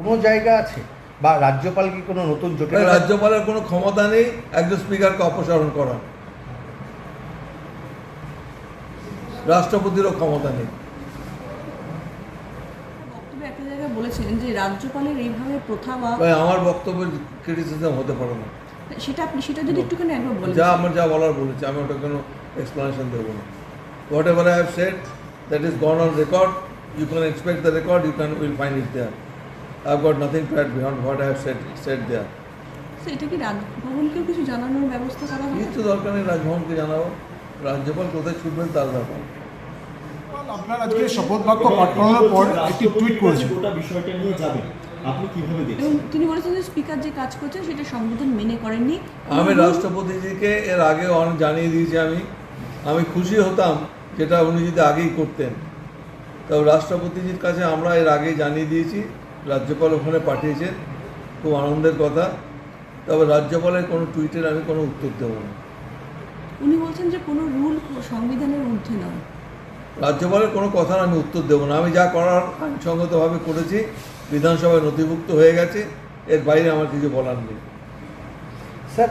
কোনো জায়গা আছে? বা রাজ্যপাল কি কোনো নতুন জটিল রাজ্যপালের কোনো ক্ষমতা নেই একজন স্পিকারকে অপসারণ করার রাষ্ট্রপতিরও ক্ষমতা নেই। বলেছিলেন যে রাজ্যপালের এইভাবে প্রথা বা আমার বক্তব্যের ক্রিটিসিজম হতে পারে না। সেটা আপনি সেটা যদি একটুখানি একবার বলেন। যা আমার যা বলার বলেছি আমি ওটা কোনো এক্সপ্লেনেশন দেবো না। Whatever I have said that is gone on record you can expect the record you can will find it there I have got nothing to add beyond what I have said said there এটা কি রাজভবনকেও কিছু জানানোর ব্যবস্থা করা হবে? কিছু দরকার নেই রাজভবনকে জানাব। রাজ্যপাল কোথায় ছুটবেন তার ব্যাপার। আপনার আজকে শপথ বাক্য পাঠ করানোর পর একটি টুইট করেছেন। গোটা বিষয়টা নিয়ে যাবেন। আপনি কীভাবে দেখছেন? তিনি বলেছেন যে স্পিকার যে কাজ করছেন সেটা সংবিধান মেনে করেননি। আমি রাষ্ট্রপতিজিকে এর আগে অনেক জানিয়ে দিয়েছি আমি। আমি খুশি হতাম যেটা উনি যদি আগেই করতেন। তো রাষ্ট্রপতিজির কাছে আমরা এর আগেই জানিয়ে দিয়েছি। রাজ্যপাল ওখানে পাঠিয়েছেন খুব আনন্দের কথা। তবে রাজ্যপালের কোনো টুইটের আমি কোনো উত্তর দেবো না। উনি বলছেন যে কোনো রুল সংবিধানের ঊর্ধ্বে নয়। রাজ্যপালের কোনো কথার আমি উত্তর দেবো না। আমি যা করার আইনসঙ্গতভাবে করেছি বিধানসভায় নথিভুক্ত হয়ে গেছে এর বাইরে আমার কিছু বলার নেই। স্যার